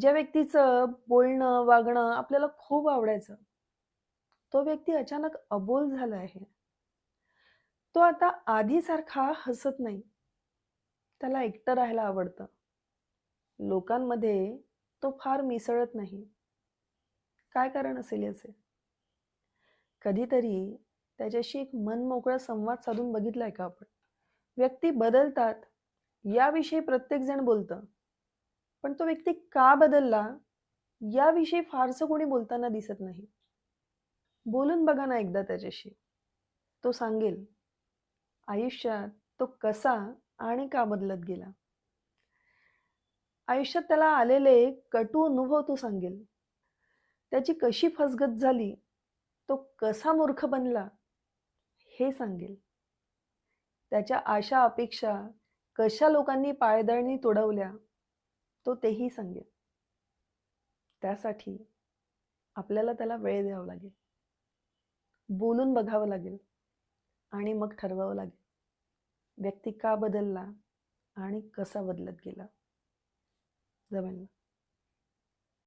ज्या व्यक्तीचं बोलणं, वागणं आपल्याला खूप आवडायचं, तो व्यक्ती अचानक अबोल झाला आहे. तो आता आधीसारखा हसत नाही. त्याला एकटं राहायला आवडतं. लोकांमध्ये तो फार मिसळत नाही. काय कारण असेल याचे? कधीतरी त्याच्याशी एक मनमोकळा संवाद साधून बघितलाय का आपण? व्यक्ती बदलतात याविषयी प्रत्येकजण बोलतं. पण तो व्यक्ती का बदलला याविषयी फारसं कोणी बोलताना दिसत नाही. बोलून बघा ना एकदा त्याच्याशी. तो सांगेल आयुष्यात तो कसा आणि का बदलत गेला. आयुष्यात त्याला आलेले कटू अनुभव तो सांगेल. त्याची कशी फसगत झाली, तो कसा मूर्ख बनला, हे सांगेल. त्याच्या आशा अपेक्षा कशा लोकांनी पायदळणी तुडवल्या, तो तेही सांगेल. त्यासाठी आपल्याला त्याला वेळ द्यावा लागेल. बोलून बघावं लागेल आणि मग ठरवावं लागेल. व्यक्ती का बदलला आणि कसा बदलत गेला. जमेल ना?